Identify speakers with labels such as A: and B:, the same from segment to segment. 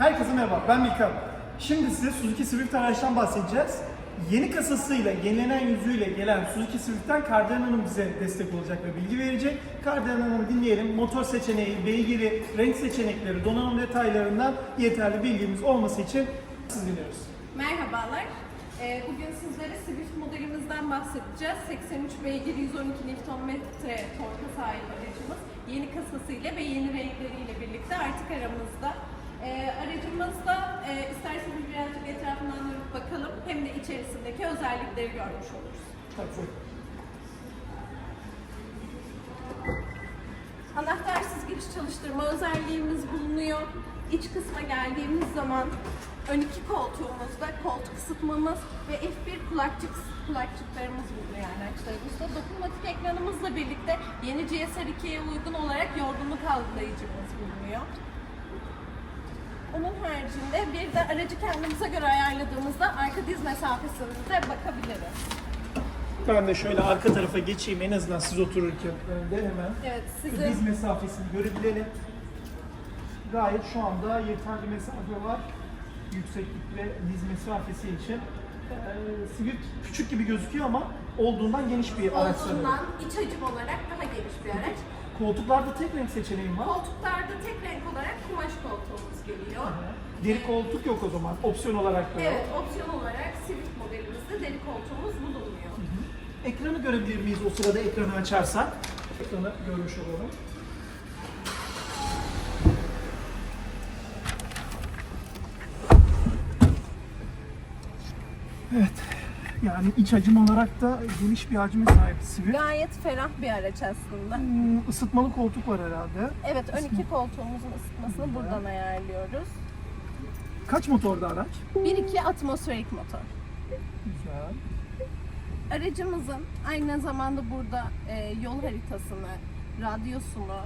A: Herkese merhaba, ben Mika. Şimdi size Suzuki Swift araçtan bahsedeceğiz. Yeni kasasıyla, yenilenen yüzüyle gelen Suzuki Swift'ten Kardan Hanım bize destek olacak ve bilgi verecek. Kardan Hanım dinleyelim. Motor seçeneği, beygiri, renk seçenekleri, donanım detaylarından yeterli bilgimiz olması için siz dinliyoruz.
B: Merhabalar. Ee, Bugün sizlere Swift modelimizden bahsedeceğiz. 83 beygir 112 Nm torka sahip aracımız. Yeni kasasıyla ve yeni renkleriyle birlikte artık aramızda. Ee, Aracımızda e, isterseniz birazcık etrafından dönüp bakalım hem de içerisindeki özellikleri görmüş oluruz. Anahtarsız giriş çalıştırma özelliğimiz bulunuyor. İç kısma geldiğimiz zaman ön iki koltuğumuzda koltuk ısıtmamız ve F1 kulakçık kulakçıklarımız bulunuyor araçlarımızda. Dokunmatik ekranımızla birlikte yeni GSR 2'ye uygun olarak yorgunluk algılayıcımız bulunuyor. Haricinde bir de aracı kendimize göre ayarladığımızda arka diz mesafesine de bakabiliriz.
A: Ben de şöyle arka tarafa geçeyim en azından siz otururken önde hemen.
B: Evet,
A: Diz
B: sizin
A: mesafesini görebilelim. Gayet şu anda yeterli mesafe var. Yükseklik ve diz mesafesi için. Ee, Swift küçük gibi gözüküyor ama olduğundan geniş bir araç sanırım.
B: olduğundan iç hacim olarak daha geniş bir araç.
A: Koltuklarda tek renk seçeneğim var.
B: Koltuklarda tek renk olarak kumaş.
A: Deri koltuk yok o zaman. Opsiyon olarak da yok.
B: Evet, opsiyon olarak Civic modelimizde deri koltuğumuz bulunuyor.
A: Ekranı görebilir miyiz o sırada ekranı açarsak? Ekranı görmüş olalım. Evet. Yani iç hacim olarak da geniş bir hacme sahip Swift.
B: Gayet ferah bir araç aslında.
A: Hmm, ısıtmalı koltuk var herhalde.
B: Evet, ön iki koltuğumuzun ısıtmasını buradan ayarlıyoruz.
A: Kaç motorda araç?
B: 1.2 atmosferik motor.
A: Güzel.
B: Aracımızın aynı zamanda burada e, yol haritasını, radyosunu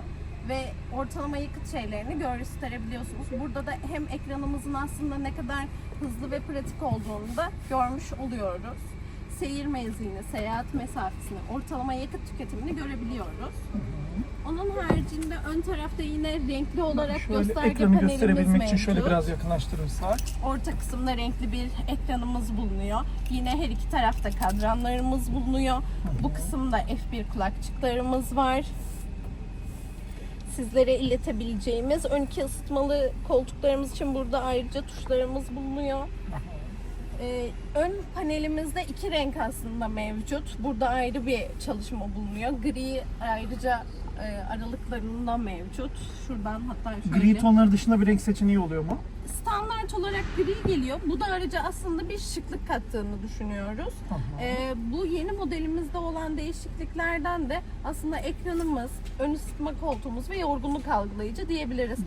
B: ve ortalama yakıt şeylerini gösterebiliyorsunuz. Burada da hem ekranımızın aslında ne kadar hızlı ve pratik olduğunu da görmüş oluyoruz. Seyir menzilini, seyahat mesafesini, ortalama yakıt tüketimini görebiliyoruz. Onun haricinde ön tarafta yine renkli olarak
A: Şöyle
B: gösterge
A: ekranı
B: panelimiz
A: gösterebilmek için
B: mevcut.
A: şöyle biraz yakınlaştırırsak.
B: Orta kısımda renkli bir ekranımız bulunuyor. Yine her iki tarafta kadranlarımız bulunuyor. Bu kısımda F1 kulakçıklarımız var. Sizlere iletebileceğimiz ön iki ısıtmalı koltuklarımız için burada ayrıca tuşlarımız bulunuyor. Ee, ön panelimizde iki renk aslında mevcut. Burada ayrı bir çalışma bulunuyor. Gri ayrıca e, aralıklarında mevcut. Şuradan hatta şöyle.
A: Gri tonları dışında bir renk seçeneği oluyor mu?
B: Standart olarak gri geliyor. Bu da araca aslında bir şıklık kattığını düşünüyoruz. Ee, bu yeni modelimizde olan değişikliklerden de aslında ekranımız, ön ısıtma koltuğumuz ve yorgunluk algılayıcı diyebiliriz.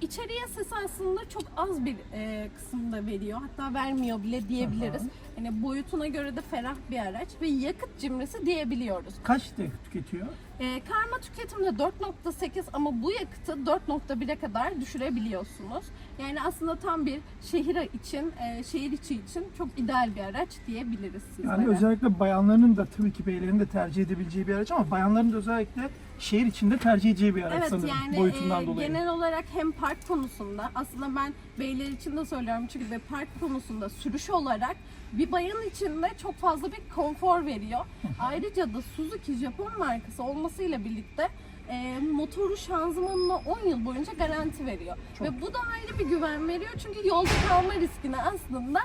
B: İçeriye ses aslında çok az bir e, kısımda veriyor. Hatta vermiyor bile diyebiliriz. Hani boyutuna göre de ferah bir araç ve yakıt cimrisi diyebiliyoruz.
A: Kaç yakıt tüketiyor?
B: E, karma tüketimde 4.8 ama bu yakıtı 4.1'e kadar düşürebiliyorsunuz. Yani aslında tam bir şehir için, e, şehir içi için çok ideal bir araç diyebiliriz sizlere.
A: Yani özellikle bayanların da tabii ki beylerin de tercih edebileceği bir araç ama bayanların da özellikle şehir içinde tercih edeceği bir araç
B: Evet
A: sanırım
B: yani
A: boyutundan
B: e,
A: dolayı.
B: genel olarak hem park konusunda aslında ben beyler için de söylüyorum çünkü de park konusunda sürüş olarak bir bayan için de çok fazla bir konfor veriyor. Ayrıca da Suzuki Japon markası olmasıyla birlikte e, motoru şanzımanına 10 yıl boyunca garanti veriyor. Ve bu da ayrı bir güven veriyor çünkü yolda kalma riskini aslında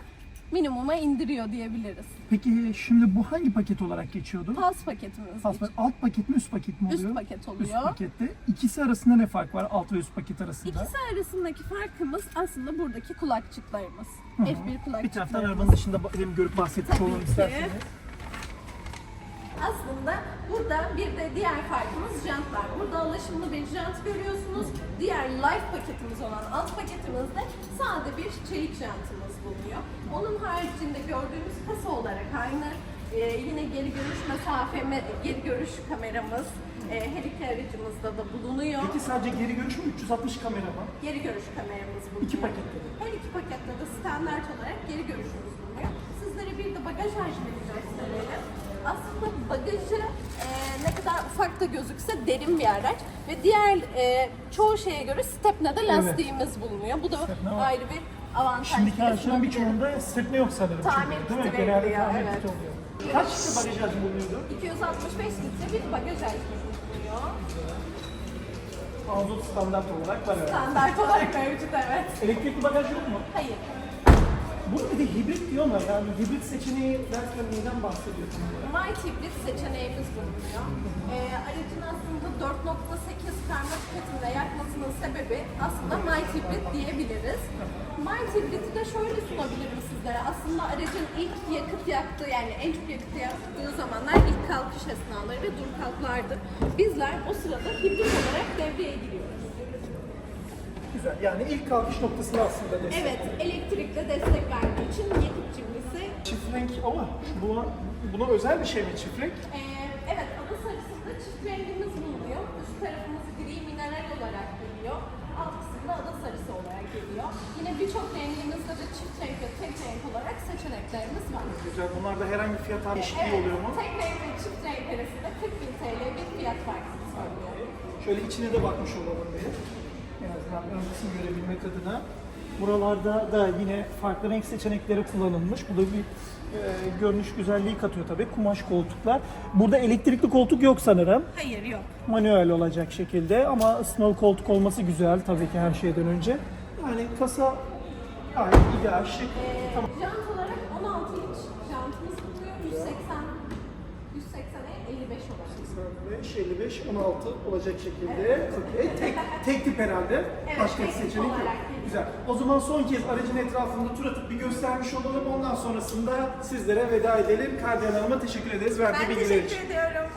B: minimuma indiriyor diyebiliriz.
A: Peki şimdi bu hangi paket olarak geçiyordu?
B: Pas paketimiz
A: Pas-
B: için.
A: alt paket mi üst paket mi
B: Üst
A: oluyor?
B: paket
A: Üst
B: oluyor.
A: pakette. İkisi arasında ne fark var alt ve üst paket arasında?
B: İkisi arasındaki farkımız aslında buradaki kulakçıklarımız.
A: hı.
B: F1
A: Bir taraftan
B: kulakçıklarımız.
A: arabanın dışında hem görüp bahsetmiş olalım isterseniz.
B: Aslında burada bir de diğer farkımız jantlar. Burada alaşımlı bir jant görüyorsunuz. Diğer life paketimiz olan alt paketimizde sade bir çelik jantımız bulunuyor. Onun haricinde gördüğümüz kasa olarak aynı. Ee, yine geri görüş mesafeme, geri görüş kameramız e, her iki aracımızda da bulunuyor.
A: Peki sadece geri görüş mü 360 kamera mı?
B: Geri görüş kameramız bulunuyor.
A: İki pakette de.
B: Her iki pakette de standart olarak geri görüşümüz bulunuyor. Sizlere bir de bagaj hacmini gösterelim. Aslında bagajı e, ne kadar ufak da gözükse derin bir araç ve diğer e, çoğu şeye göre stepnede lastiğimiz bulunuyor. Bu da
A: Stepne var.
B: ayrı bir avantaj.
A: Şimdiki araçların birçoğunda stepne yok sanırım. çünkü,
B: Tamir
A: değil mi?
B: kiti
A: Genelde
B: veriliyor,
A: tamir
B: evet.
A: kiti oluyor. Kaç litre bagaj hacmi bulunuyordu?
B: 265 litre bir bagaj hacmi bulunuyor.
A: Mazot standart olarak var herhalde.
B: Standart olarak mevcut evet.
A: Elektrikli bagaj yok mu?
B: Hayır.
A: Burada bir de hibrit diyorlar yani hibrit seçeneği derken neyden bahsediyor tam olarak?
B: Might Hybrid seçeneğimiz bulunuyor. Ee, aracın aslında 4.8 karma tüketimde yakmasının sebebi aslında Might Hybrid diyebiliriz. Might Hybrid'i de şöyle sunabilirim sizlere. Aslında aracın ilk yakıt yaktığı yani en çok yakıt yaktığı zamanlar ilk kalkış esnaları ve dur kalklardır. Bizler o sırada hibrit.
A: Güzel yani ilk kalkış noktasında aslında destek.
B: Evet, elektrikle destek verdiği için yakıt cimrisi
A: Çift renk ama buna, buna özel bir şey mi çift renk?
B: Ee, evet, ada sarısında çift rengimiz bulunuyor. Üst tarafımız gri mineral olarak geliyor. Alt kısımda ada sarısı olarak geliyor. Yine birçok rengimizde de çift renk ve tek renk olarak seçeneklerimiz var.
A: Güzel bunlarda herhangi bir fiyat değişikliği
B: Evet,
A: oluyor mu?
B: tek renk ve çift renk arasında 40 bin TL bir fiyat farkı oluyor.
A: Şöyle içine de bakmış olalım diye. En azından ön kısmı görebilmek adına. Buralarda da yine farklı renk seçenekleri kullanılmış. Bu da bir e, görünüş güzelliği katıyor tabii. Kumaş koltuklar. Burada elektrikli koltuk yok sanırım.
B: Hayır, yok.
A: Manuel olacak şekilde ama ısıtmalı koltuk olması güzel tabii ki her şeyden önce. Yani kasa gayet ideal, şık.
B: Ee,
A: Tamam.
B: 55,
A: 16 olacak şekilde. Okey. Tek, tek tip herhalde.
B: Evet,
A: Başka bir seçenek yok. Güzel. O zaman son kez aracın etrafında tur atıp bir göstermiş olalım. Ondan sonrasında sizlere veda edelim. Kardiyan Hanım'a teşekkür ederiz verdiği
B: Ben
A: bilgiler için.
B: teşekkür ediyorum.